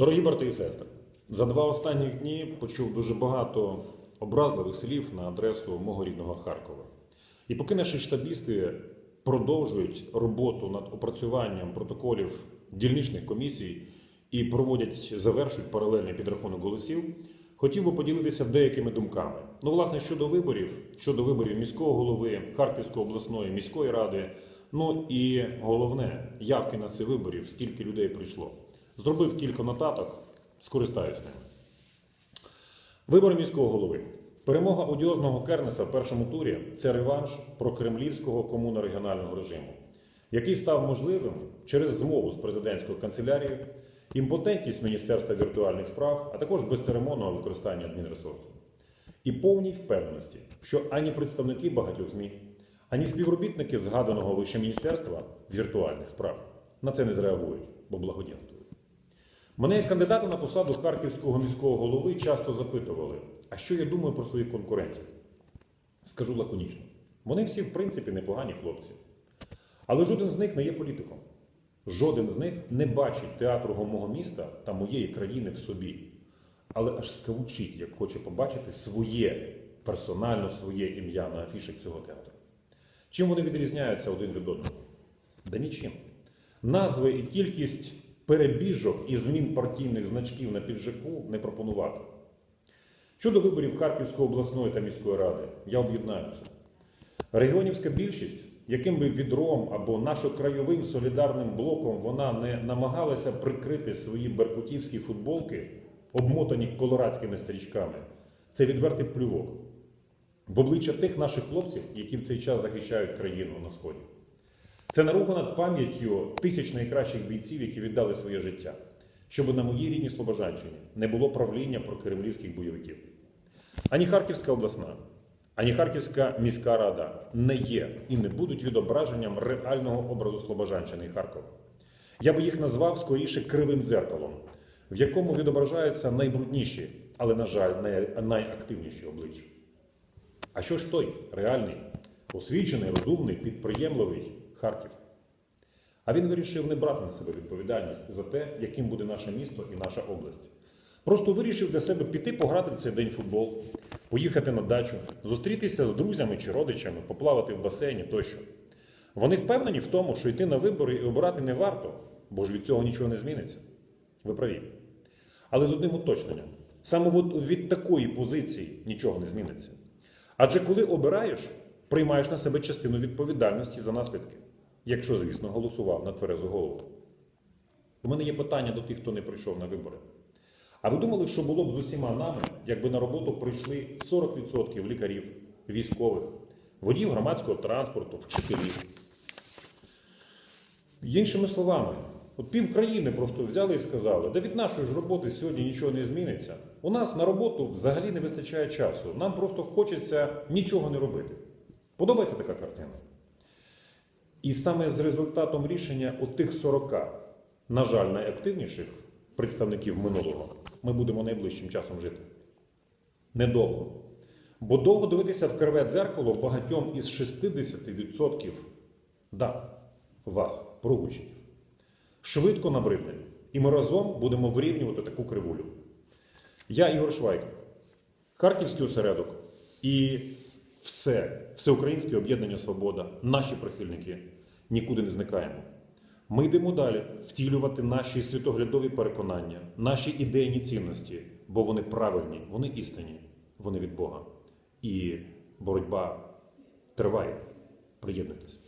Дорогі брати і сестри, за два останні дні почув дуже багато образливих слів на адресу мого рідного Харкова. І поки наші штабісти продовжують роботу над опрацюванням протоколів дільничних комісій і проводять, завершують паралельний підрахунок голосів, хотів би поділитися деякими думками. Ну, власне, щодо виборів, щодо виборів міського голови, Харківської обласної міської ради, ну і головне, явки на ці виборів, скільки людей прийшло. Зробив кілька нотаток, скористаюсь ними. Вибори міського голови. Перемога одіозного Кернеса в першому турі це реванш прокремлівського комунно-регіонального режиму, який став можливим через змову з президентською канцелярією, імпотентність Міністерства віртуальних справ, а також безцеремонного використання адмінресурсу. І повній впевненості, що ані представники багатьох ЗМІ, ані співробітники згаданого вище міністерства віртуальних справ на це не зреагують, бо благоденствують. Мене як кандидата на посаду харківського міського голови часто запитували, а що я думаю про своїх конкурентів? Скажу лаконічно. Вони всі, в принципі, непогані хлопці. Але жоден з них не є політиком. Жоден з них не бачить театру мого міста та моєї країни в собі. Але аж скавучить, як хоче побачити своє персонально своє ім'я на афішах цього театру. Чим вони відрізняються один від одного? Да нічим. Назви і кількість перебіжок і змін партійних значків на піджаку не пропонувати. Щодо виборів Харківської обласної та міської ради, я об'єднаю це. Регіонівська більшість, яким би відром або нашокрайовим солідарним блоком вона не намагалася прикрити свої беркутівські футболки, обмотані колорадськими стрічками, це відвертий плювок в обличчя тих наших хлопців, які в цей час захищають країну на сході. Це наруга над пам'яттю тисяч найкращих бійців, які віддали своє життя, щоб на моїй рідній Слобожанщині не було правління про кремлівських бойовиків. Ані Харківська обласна, ані Харківська міська рада не є і не будуть відображенням реального образу Слобожанщини і Харкова. Я би їх назвав скоріше кривим дзеркалом, в якому відображаються найбрудніші, але, на жаль, найактивніші обличчя. А що ж той реальний, освічений, розумний, підприємливий Харків? А він вирішив не брати на себе відповідальність за те, яким буде наше місто і наша область. Просто вирішив для себе піти пограти в цей день футбол, поїхати на дачу, зустрітися з друзями чи родичами, поплавати в басейні тощо. Вони впевнені в тому, що йти на вибори і обирати не варто, бо ж від цього нічого не зміниться. Ви праві. Але з одним уточненням: саме від такої позиції нічого не зміниться. Адже коли обираєш, приймаєш на себе частину відповідальності за наслідки, якщо, звісно, голосував на тверезу голову. У мене є питання до тих, хто не прийшов на вибори. А ви думали, що було б з усіма нами, якби на роботу прийшли 40% лікарів, військових, водіїв громадського транспорту, вчителів? Іншими словами, от пів країни просто взяли і сказали, да від нашої ж роботи сьогодні нічого не зміниться. У нас на роботу взагалі не вистачає часу. Нам просто хочеться нічого не робити. Подобається така картина? І саме з результатом рішення отих 40, на жаль, найактивніших представників минулого, ми будемо найближчим часом жити. Недовго. Бо довго дивитися в криве дзеркало багатьом із 60% да, вас, прогучників. Швидко набридне. І ми разом будемо вирівнювати таку кривулю. Я Ігор Швайк, Харківський осередок і все, всеукраїнське об'єднання Свобода, наші прихильники нікуди не зникаємо. Ми йдемо далі втілювати наші світоглядові переконання, наші ідейні цінності, бо вони правильні, вони істинні, вони від Бога. І боротьба триває. Приєднуйтесь.